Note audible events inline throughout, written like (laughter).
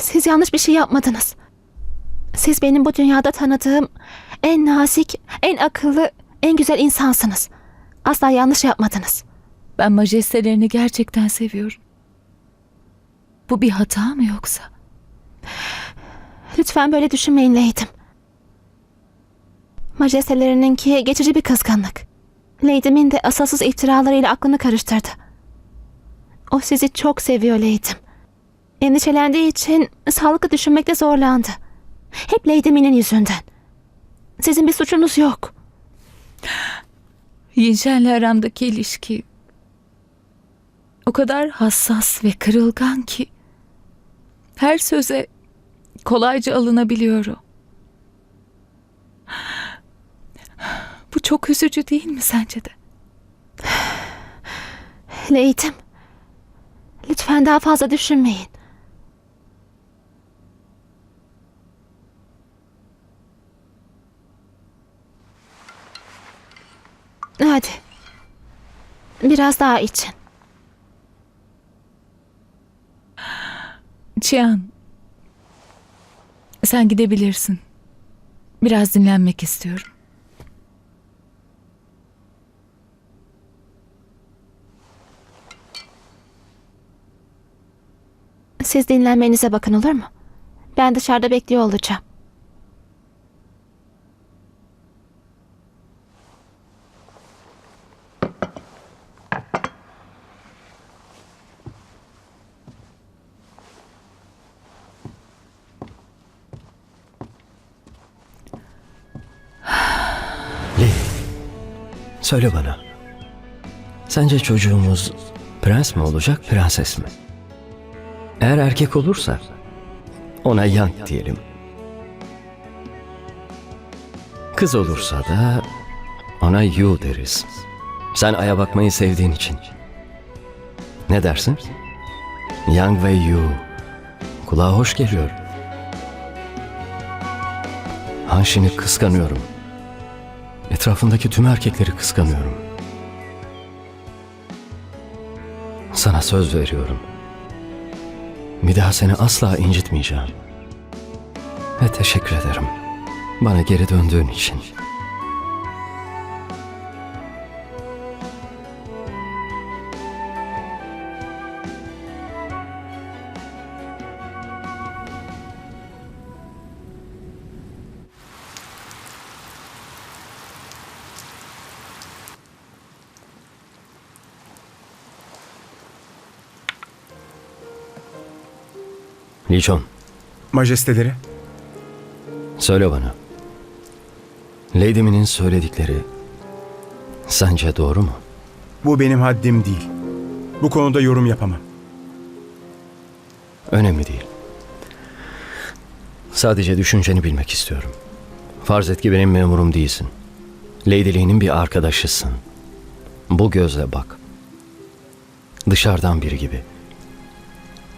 Siz yanlış bir şey yapmadınız. Siz benim bu dünyada tanıdığım en nazik, en akıllı, en güzel insansınız. Asla yanlış yapmadınız. Ben majestelerini gerçekten seviyorum. Bu bir hata mı yoksa? Lütfen böyle düşünmeyin Leydim. Majestelerinininki geçici bir kızgınlık. Lady'min de asılsız iftiralarıyla aklını karıştırdı. O sizi çok seviyor Leydim. Endişelendiği için sağlıklı düşünmekte zorlandı. Hep Lady Min'in yüzünden. Sizin bir suçunuz yok. Yinşen'le aramdaki ilişki o kadar hassas ve kırılgan ki her söze kolayca alınabiliyor o. Bu çok üzücü değil mi sence de? Leydim. Lütfen daha fazla düşünmeyin. Hadi. Biraz daha için. Cihan, sen gidebilirsin. Biraz dinlenmek istiyorum. Siz dinlenmenize bakın olur mu? Ben dışarıda bekliyor olacağım. Lee, söyle bana. Sence çocuğumuz prens mi olacak, prenses mi? Eğer erkek olursa ona Yang diyelim. Kız olursa da ona Yu deriz. Sen aya bakmayı sevdiğin için. Ne dersin? Yang ve Yu. Kulağa hoş geliyor. Hanşin'i kıskanıyorum. Etrafındaki tüm erkekleri kıskanıyorum. Sana söz veriyorum. Bir daha seni asla incitmeyeceğim. Ve teşekkür ederim. Bana geri döndüğün için. Lichon, Majesteleri, söyle bana. Lady Min'in söyledikleri sence doğru mu? bu benim haddim değil. Bu konuda yorum yapamam. Önemli değil. Sadece düşünceni bilmek istiyorum. Farz et ki benim memurum değilsin. Lady'liğinin bir arkadaşısın. Bu gözle bak. Dışarıdan biri gibi.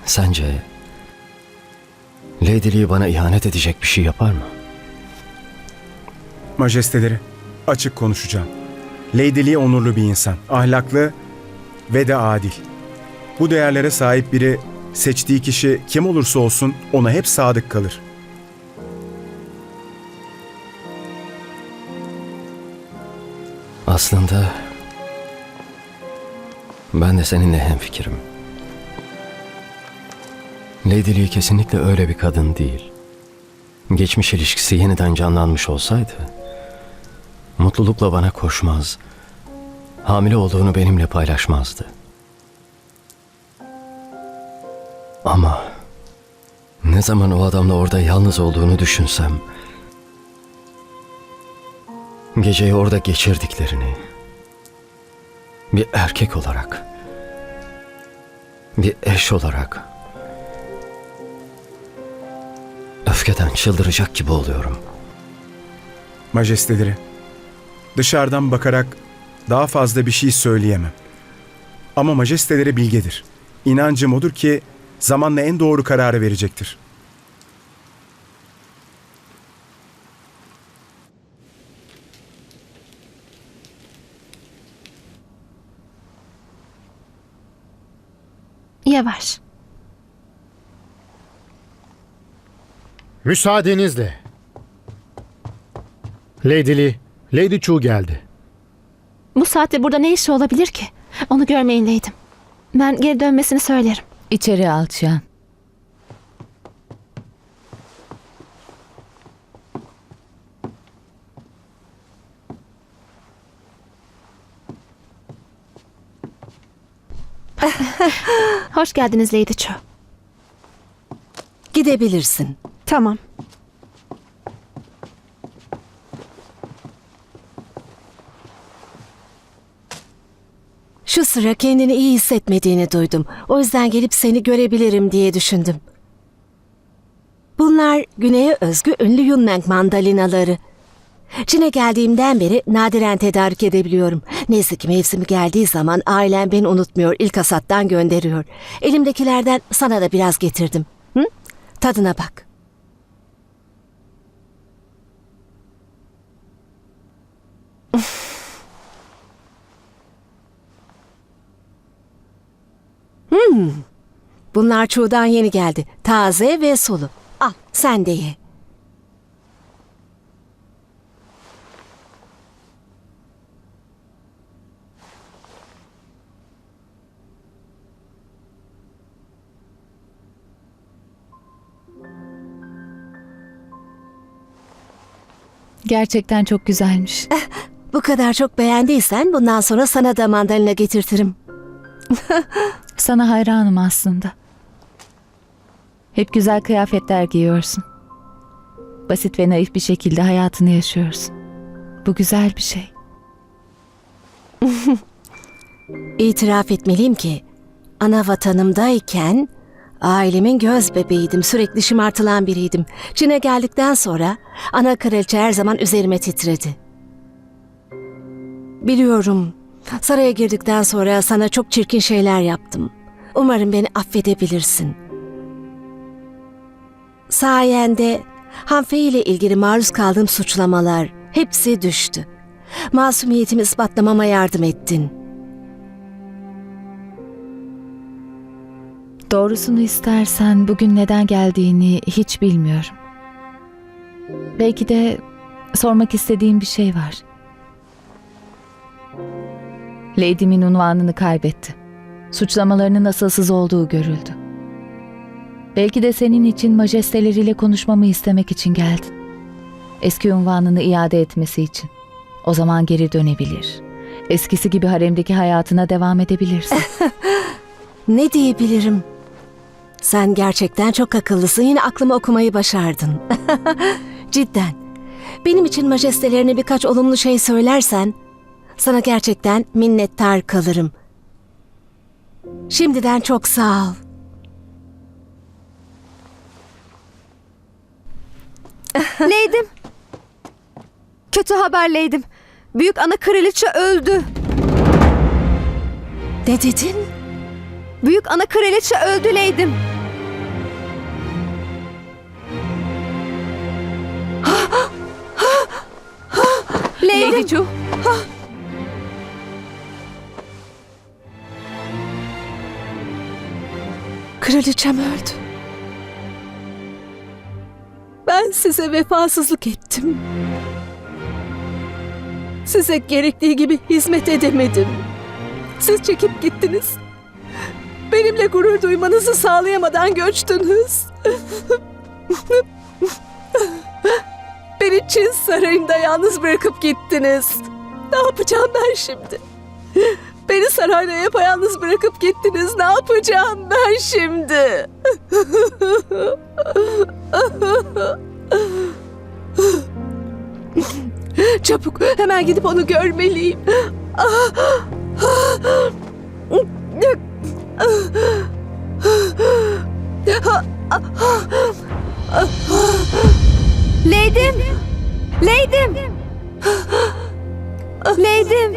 Sence Lady'liği bana ihanet edecek bir şey yapar mı? Majesteleri, açık konuşacağım. Lady Lee onurlu bir insan, ahlaklı ve de adil. Bu değerlere sahip biri seçtiği kişi kim olursa olsun ona hep sadık kalır. Aslında ben de seninle hemfikirim. Lady kesinlikle öyle bir kadın değil. Geçmiş ilişkisi yeniden canlanmış olsaydı mutlulukla bana koşmaz, hamile olduğunu benimle paylaşmazdı. Ama ne zaman o adamla orada yalnız olduğunu düşünsem, geceyi orada geçirdiklerini, bir erkek olarak, bir eş olarak öfkeden çıldıracak gibi oluyorum. Majesteleri, dışarıdan bakarak daha fazla bir şey söyleyemem. Ama majesteleri bilgedir. İnancım odur ki zamanla en doğru kararı verecektir. Yavaş. Müsaadenizle. Lady Lee, Lady Chu geldi. Bu saatte burada ne işi olabilir ki? Onu görmeyin Leydim. Ben geri dönmesini söylerim. İçeri al Cihan. Hoş geldiniz Lady Cho. Gidebilirsin. Tamam. Şu sıra kendini iyi hissetmediğini duydum. O yüzden gelip seni görebilirim diye düşündüm. Bunlar güneye özgü ünlü Yunnan mandalinaları. Çin'e geldiğimden beri nadiren tedarik edebiliyorum. Neyse ki mevsimi geldiği zaman ailem beni unutmuyor, ilk hasattan gönderiyor. Elimdekilerden sana da biraz getirdim. Hı? Tadına bak. Bunlar çuğdan yeni geldi. Taze ve sulu. Al sen de ye. Gerçekten çok güzelmiş. (laughs) Bu kadar çok beğendiysen bundan sonra sana da mandalina getirtirim. Sana hayranım aslında. Hep güzel kıyafetler giyiyorsun. Basit ve naif bir şekilde hayatını yaşıyorsun. Bu güzel bir şey. (laughs) İtiraf etmeliyim ki ana vatanımdayken ailemin göz bebeğiydim. Sürekli şımartılan biriydim. Çin'e geldikten sonra ana kraliçe her zaman üzerime titredi. Biliyorum saraya girdikten sonra sana çok çirkin şeyler yaptım. Umarım beni affedebilirsin. Sayende Hanfei ile ilgili maruz kaldığım suçlamalar hepsi düştü. Masumiyetimi ispatlamama yardım ettin. Doğrusunu istersen bugün neden geldiğini hiç bilmiyorum. Belki de sormak istediğim bir şey var. Lady'min unvanını kaybetti. Suçlamalarının asılsız olduğu görüldü. Belki de senin için majesteleriyle konuşmamı istemek için geldin. Eski unvanını iade etmesi için. O zaman geri dönebilir. Eskisi gibi haremdeki hayatına devam edebilirsin. (laughs) Ne diyebilirim? Sen gerçekten çok akıllısın. Yine aklımı okumayı başardın. (laughs) Cidden. Benim için majestelerine birkaç olumlu şey söylersen sana gerçekten minnettar kalırım. Şimdiden çok sağ ol. (laughs) Leydim. Kötü haber Leydim. Büyük ana kraliçe öldü. Ne dedin? Büyük ana kraliçe öldü Leydim. (gasps) Leydim. Chu, Kraliçem öldü. Size vefasızlık ettim. Size gerektiği gibi hizmet edemedim. Siz çekip gittiniz. Benimle gurur duymanızı sağlayamadan göçtünüz. Beni Çin sarayında yalnız bırakıp gittiniz. Ne yapacağım ben şimdi? Beni sarayda yapayalnız bırakıp gittiniz. Ne yapacağım ben şimdi? (laughs) Çabuk hemen gidip onu görmeliyim. Leydim. Leydim. Leydim.